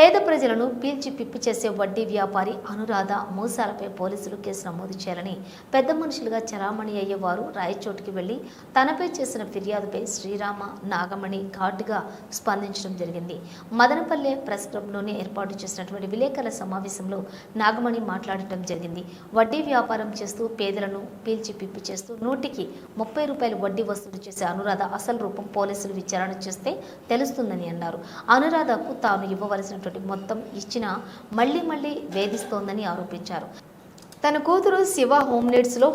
పేద ప్రజలను పీల్చి పిప్పి చేసే వడ్డీ వ్యాపారి అనురాధ మోసాలపై పోలీసులు కేసు నమోదు చేయాలని పెద్ద మనుషులుగా చరామణి అయ్యేవారు రాయచోటికి వెళ్ళి తనపై చేసిన ఫిర్యాదుపై శ్రీరామ నాగమణి ఘాటుగా స్పందించడం జరిగింది. మదనపల్లె ప్రెస్ క్లబ్లోనే ఏర్పాటు చేసినటువంటి విలేకరుల సమావేశంలో నాగమణి మాట్లాడటం జరిగింది. వడ్డీ వ్యాపారం చేస్తూ పేదలను పీల్చి పిప్పి చేస్తూ నూటికి ముప్పై రూపాయలు వడ్డీ వసూలు చేసే అనురాధ అసలు రూపం పోలీసులు విచారణ చేస్తే తెలుస్తుందని అన్నారు. అనురాధకు తాను ఇవ్వవలసినటువంటి మొత్తం ఇచ్చిన మళ్ళీ మళ్ళీ వేధిస్తోందని ఆరోపించారు. తన కూతురు శివ హోమ్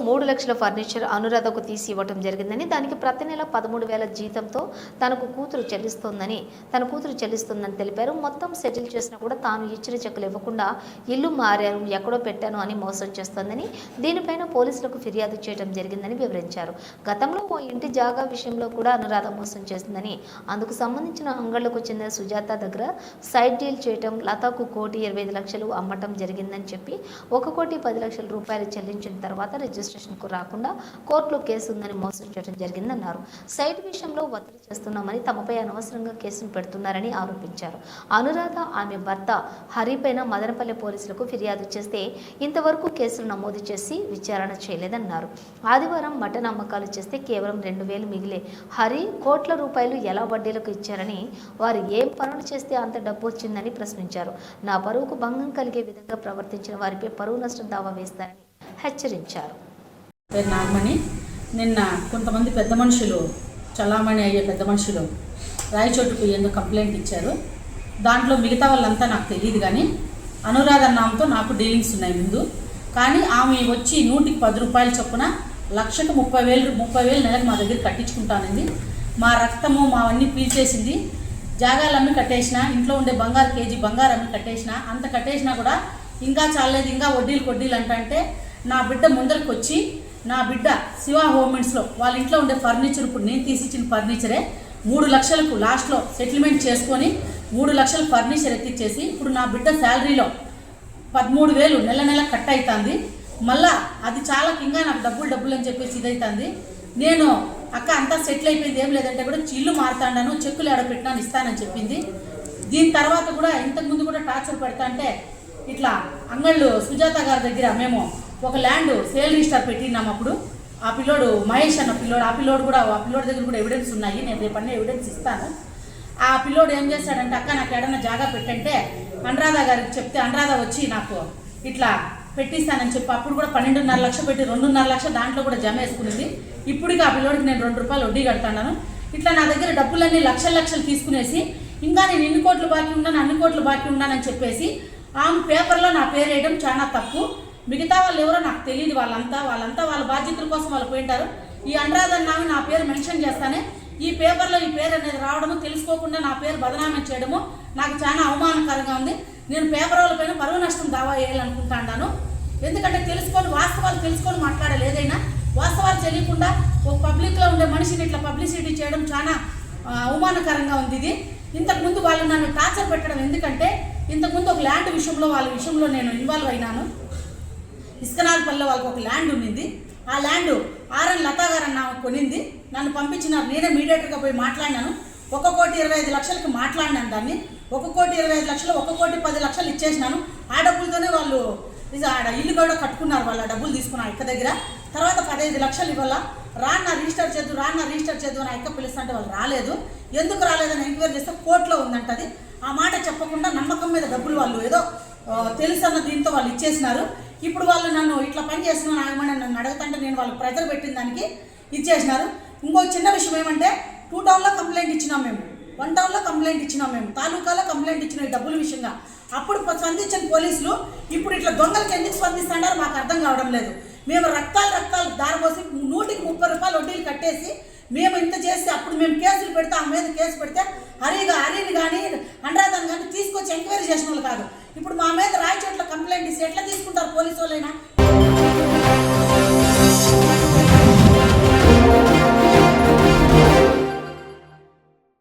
మూడు లక్షల ఫర్నిచర్ అనురాధకు తీసి ఇవ్వటం జరిగిందని దానికి ప్రతి నెల పదమూడు వేల జీతంతో తనకు కూతురు చెల్లిస్తోందని తన కూతురు చెల్లిస్తుందని తెలిపారు. మొత్తం సెటిల్ చేసినా కూడా తాను ఇచ్చిన చెక్కులు ఇవ్వకుండా ఇల్లు మారారు ఎక్కడో పెట్టాను అని మోసం చేస్తోందని దీనిపైన పోలీసులకు ఫిర్యాదు చేయడం జరిగిందని వివరించారు. గతంలో ఓ ఇంటి జాగా విషయంలో కూడా అనురాధ మోసం చేసిందని అందుకు సంబంధించిన అంగళ్ళకు చెందిన సుజాత దగ్గర సైడ్ డీల్ చేయటం లతాకు కోటి ఇరవై ఐదు లక్షలు అమ్మటం జరిగిందని చెప్పి ఒక కోటి పది లక్షలు రూపాయలు చెల్లించిన తర్వాత రిజిస్ట్రేషన్కు రాకుండా కోర్టులో కేసు ఉందని మోసం చేయడం జరిగిందన్నారు. సైట్ విషయంలో ఒత్తిడి చేస్తున్నామని తమపై అనవసరంగా కేసును పెడుతున్నారని ఆరోపించారు. అనురాధ ఆమె భర్త హరిపైన మదనపల్లె పోలీసులకు ఫిర్యాదు చేస్తే ఇంతవరకు కేసులు నమోదు చేసి విచారణ చేయలేదన్నారు. ఆదివారం మటన్ అమ్మకాలు చేస్తే కేవలం రెండు వేలు మిగిలే. హరి కోట్ల రూపాయలు ఎలా వడ్డీలకు ఇచ్చారని వారు ఏం పనులు చేస్తే అంత డబ్బు వచ్చిందని ప్రశ్నించారు. నా పరువుకు భంగం కలిగే విధంగా ప్రవర్తించిన వారిపై పరువు నష్టం దావా వేస్తారని హెచ్చరించారు. నాగమణి నిన్న కొంతమంది పెద్ద మనుషులు చలామణి అయ్యే పెద్ద మనుషులు రాయచోటుకు ఎందుకు కంప్లైంట్ ఇచ్చారు. దాంట్లో మిగతా వాళ్ళంతా నాకు తెలియదు కానీ అనురాధ నామతో నాకు డీలింగ్స్ ఉన్నాయి ముందు. కానీ ఆమె వచ్చి నూటికి పది రూపాయల చొప్పున లక్షకు ముప్పై వేలు ముప్పై వేలు నెలకు మా దగ్గర కట్టించుకుంటానంది. మా రక్తము మావన్నీ పీల్చేసింది. జాగాలన్నీ కట్టేసిన ఇంట్లో ఉండే బంగారు కేజీ బంగారు అన్నీ కట్టేసిన అంత కట్టేసినా కూడా ఇంకా చాలేదు ఇంకా వడ్డీలు కొడ్డీలు అంటే నా బిడ్డ ముందరికి వచ్చి నా బిడ్డ శివ హోమిన్స్లో వాళ్ళ ఇంట్లో ఉండే ఫర్నిచర్ ఇప్పుడు నేను తీసిచ్చిన ఫర్నిచరే మూడు లక్షలకు లాస్ట్లో సెటిల్మెంట్ చేసుకొని మూడు లక్షల ఫర్నిచర్ ఎత్తిచ్చేసి ఇప్పుడు నా బిడ్డ శాలరీలో పదమూడు వేలు నెల నెల కట్ అవుతుంది మళ్ళా అది చాలా ఇంకా నాకు డబ్బులు డబ్బులు అని చెప్పేసి ఇదైతుంది. నేను అక్క అంతా సెటిల్ అయిపోయింది ఏం లేదంటే కూడా చిల్లు మారుతాడాను చెక్కులు ఆడపెట్టినాను ఇస్తానని చెప్పింది. దీని తర్వాత కూడా ఇంతకుముందు కూడా టార్చర్ పెడతా అంటే ఇట్లా అంగళ్ళు సుజాత గారి దగ్గర మేము ఒక ల్యాండ్ సేల్ రిజిస్టర్ పెట్టినాం అప్పుడు. ఆ పిల్లోడు మహేష్ అన్న పిల్లోడు ఆ పిల్లోడు కూడా ఆ పిల్లోడి దగ్గర కూడా ఎవిడెన్స్ ఉన్నాయి. నేను రేపు అన్నీ ఎవిడెన్స్ ఇస్తాను. ఆ పిల్లోడు ఏం చేశాడంటే అక్క నాకు ఏడన్నా జాగా పెట్టంటే అనురాధ గారికి చెప్తే అనురాధ వచ్చి నాకు ఇట్లా పెట్టిస్తానని చెప్పి అప్పుడు కూడా పన్నెండున్నర లక్ష పెట్టి రెండున్నర లక్ష దాంట్లో కూడా జమ వేసుకునింది. ఇప్పటికి ఆ పిల్లోడికి నేను రెండు రూపాయలు వడ్డీ కడతాను ఇట్లా నా దగ్గర డబ్బులన్నీ లక్షల లక్షలు తీసుకునేసి ఇంకా నేను ఇన్ని కోట్లు బాకీ ఉన్నాను అన్ని కోట్లు బాకీ ఉన్నానని చెప్పేసి ఆమె పేపర్లో నా పేరు వేయడం చాలా తప్పు. మిగతా వాళ్ళు ఎవరో నాకు తెలియదు వాళ్ళంతా. వాళ్ళంతా వాళ్ళ బాధ్యతల కోసం వాళ్ళు పోయింటారు ఈ అనురాధన్ నామి నా పేరు మెన్షన్ చేస్తానే. ఈ పేపర్లో ఈ పేరు అనేది రావడము తెలుసుకోకుండా నా పేరు బదనామం చేయడము నాకు చాలా అవమానకరంగా ఉంది. నేను పేపర్ వాళ్ళ పైన పరువు నష్టం దావా వేయాలనుకుంటాను ఎందుకంటే తెలుసుకొని వాస్తవాలు తెలుసుకొని మాట్లాడాలి ఏదైనా. వాస్తవాలు తెలియకుండా ఒక పబ్లిక్లో ఉండే మనిషిని ఇట్లా పబ్లిసిటీ చేయడం చాలా అవమానకరంగా ఉంది ఇది. ఇంతకుముందు వాళ్ళు నన్ను టార్చర్ పెట్టడం ఎందుకంటే ఇంతకుముందు ఒక ల్యాండ్ విషయంలో వాళ్ళ విషయంలో నేను ఇన్వాల్వ్ అయినాను. ఇస్కనాథపల్లిలో వాళ్ళకి ఒక ల్యాండ్ ఉండింది ఆ ల్యాండ్ ఆర్ఎన్ లతా గారు అన్న కొనింది. నన్ను పంపించినారు. నేనే మీడియేటర్గా పోయి మాట్లాడినాను. ఒక కోటి ఇరవై ఐదు లక్షలకి మాట్లాడినాను దాన్ని. ఒక కోటి ఇరవై ఐదు లక్షలు ఒక కోటి పది లక్షలు ఇచ్చేసినాను. ఆ డబ్బులతోనే వాళ్ళు ఇది ఆడ ఇల్లు కూడా కట్టుకున్నారు. వాళ్ళ డబ్బులు తీసుకున్నారు ఇక్క దగ్గర. తర్వాత పదహైదు లక్షలు ఇవ్వాల. రాన్న రిజిస్టర్ చేద్దు రాన్న రిజిస్టర్ చేద్దు అని ఎక్క పిలుస్తుంటే వాళ్ళు రాలేదు. ఎందుకు రాలేదని ఎంక్వైరీ చేస్తే కోర్టులో ఉందంటది. ఆ మాట చెప్పకుండా నమ్మకం మీద డబ్బులు వాళ్ళు ఏదో తెలుసన్న తెలుసు అన్న దీంతో వాళ్ళు ఇచ్చేసినారు. ఇప్పుడు వాళ్ళు నన్ను ఇట్లా పని చేస్తున్నాను ఆగమని నన్ను అడుగుతుంటే నేను వాళ్ళు ప్రెజర్ పెట్టిన దానికి ఇచ్చేసినారు. ఇంకో చిన్న విషయం ఏమంటే టూ టౌన్లో కంప్లైంట్ ఇచ్చినాం మేము. వన్ టౌన్లో కంప్లైంట్ ఇచ్చినాం మేము. తాలూకాలో కంప్లైంట్ ఇచ్చిన డబ్బుల విషయంగా. అప్పుడు స్పందించిన పోలీసులు ఇప్పుడు ఇట్లా దొంగలకి ఎందుకు స్పందిస్తున్నారో మాకు అర్థం కావడం లేదు. మేము రక్తాలు రక్తాలు దారిపోసి నూటికి ముప్పై రూపాయలు వడ్డీలు కట్టేసి మేము ఇంత చేసి అప్పుడు మేము కేసులు పెడితే ఆ మీద కేసు పెడితే హరిగా హరిని కానీ ఎంక్వైరీ చేసిన వాళ్ళు కాదు. ఇప్పుడు మా మీద రాయచోట్ల కంప్లైంట్ ఇస్తే ఎట్లా తీసుకుంటారు పోలీసు వాళ్ళైనా?